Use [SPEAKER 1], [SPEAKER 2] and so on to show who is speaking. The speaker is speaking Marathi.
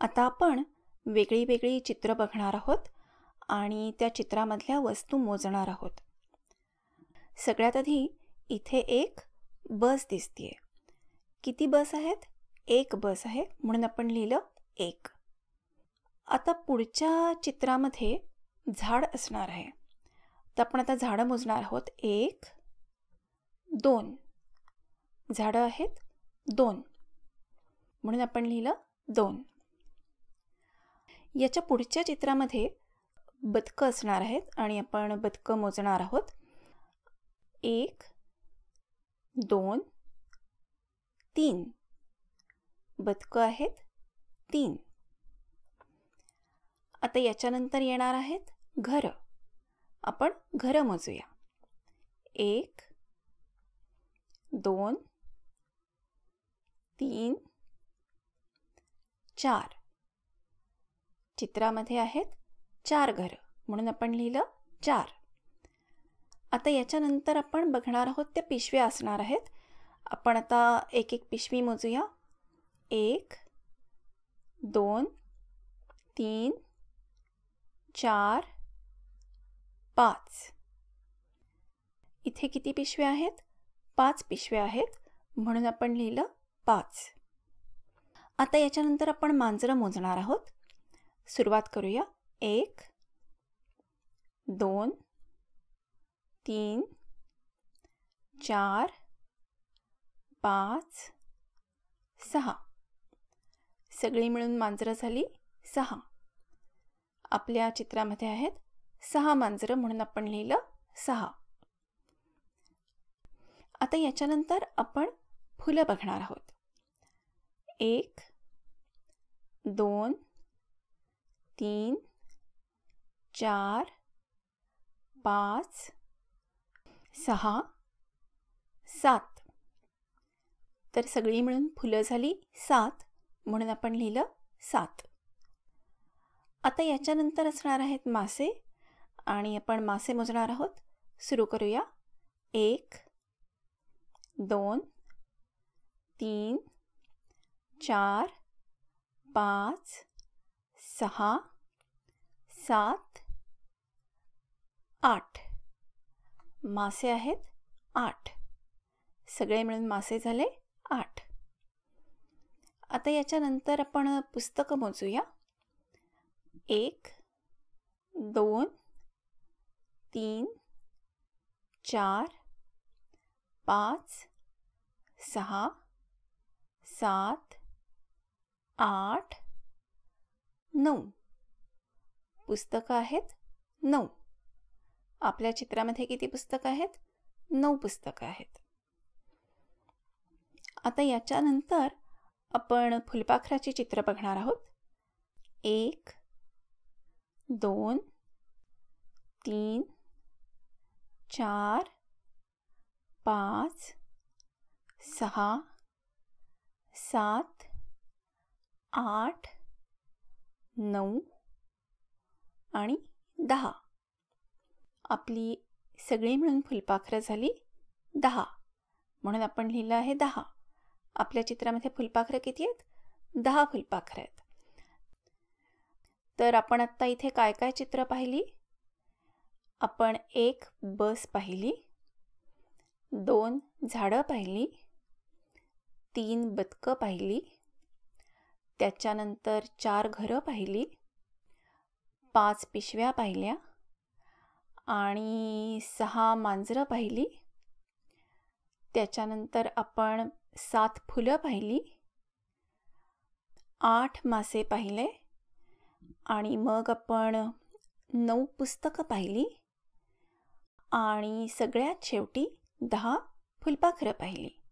[SPEAKER 1] आता आपण वेगळी वेगळी चित्र बघणार आहोत आणि त्या चित्रामधल्या वस्तू मोजणार आहोत. सगळ्यात आधी इथे एक बस दिसतीये. किती बस आहेत? एक बस आहे म्हणून आपण लिहिलं एक. आता पुढच्या चित्रामध्ये झाड असणार आहे. तर आपण आता झाडं मोजणार आहोत. एक दोन. झाडं आहेत दोन. म्हणून आपण लिहिलं दोन. याच्या पुढच्या चित्रामध्ये बदकं असणार आहेत आणि आपण बदकं मोजणार आहोत. एक दोन तीन. बदकं आहेत तीन. आता याच्यानंतर येणार आहेत घरं. आपण घरं मोजूया. एक दोन तीन चार. चित्रामध्ये आहेत चार घरं. म्हणून आपण लिहिलं चार. आता याच्यानंतर आपण बघणार आहोत त्या पिशव्या असणार आहेत. आपण आता एक एक पिशवी मोजूया. एक दोन तीन चार पाच. इथे किती पिशव्या आहेत? पाच पिशव्या आहेत. म्हणून आपण लिहिलं पाच. आता याच्यानंतर आपण मांजरं मोजणार आहोत. सुरुवात करूया. एक दोन तीन चार पाच सहा. सगळी मिळून मांजरं झाली सहा. आपल्या चित्रामध्ये आहेत सहा मांजरं म्हणून आपण लिहिलं सहा. आता याच्यानंतर आपण फुलं बघणार आहोत. एक दोन तीन चार पाच सहा सात. तर सगळी मिळून फुलं झाली सात म्हणून आपण लिहिलं सात. आता याच्यानंतर असणार आहेत मासे आणि आपण मासे मोजणार आहोत. सुरू करूया. एक दोन तीन चार पाच सहा सात आठ. मासे आहेत आठ. सगळे मिळून मासे झाले आठ. आता याच्यानंतर आपण पुस्तकं मोजूया. एक दोन तीन चार पाच सहा सात आठ नऊ. पुस्तकं आहेत? नऊ. आपल्या चित्रामध्ये किती पुस्तकं आहेत? नऊ पुस्तकं आहेत. आता याच्यानंतर आपण फुलपाखराची चित्र बघणार आहोत. एक दोन तीन चार पाच सहा सात आठ नऊ आणि दहा. आपली सगळी मिळून फुलपाखरं झाली दहा. म्हणून आपण लिहिलं आहे दहा. आपल्या चित्रामध्ये फुलपाखरं किती आहेत? दहा फुलपाखरं आहेत. तर आपण आत्ता इथे काय काय चित्र पाहिली? आपण एक बस पाहिली. दोन झाडं पाहिली. तीन बदकं पाहिली. त्याच्यानंतर चार घरं पाहिली. पाच पिशव्या पाहिल्या आणि सहा मांजरं पाहिली. त्याच्यानंतर आपण सात फुलं पाहिली. आठ मासे पाहिले आणि मग आपण नऊ पुस्तकं पाहिली आणि सगळ्यात शेवटी दहा फुलपाखरं पाहिली.